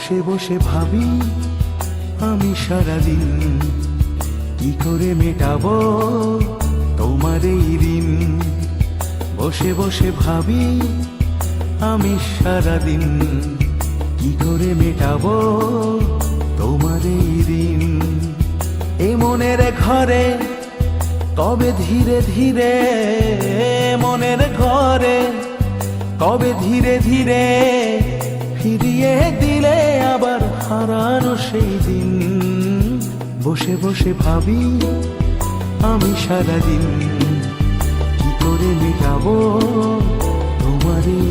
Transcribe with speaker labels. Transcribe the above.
Speaker 1: বসে বসে ভাবি, আমি সারাদিন কি করে মেটাব তোমার এই ঋণ? বসে বসে ভাবি, আমি সারাদিন কি করে মেটাবো তোমার এই ঋণ? এই মনের ঘরে কবে ধীরে ধীরে, মনের ঘরে কবে ধীরে ধীরে ফিরিয়ে দিলে সেই দিন বসে বসে ভাবি আমি সারাদিন কি করে মেটাবো তোমার এই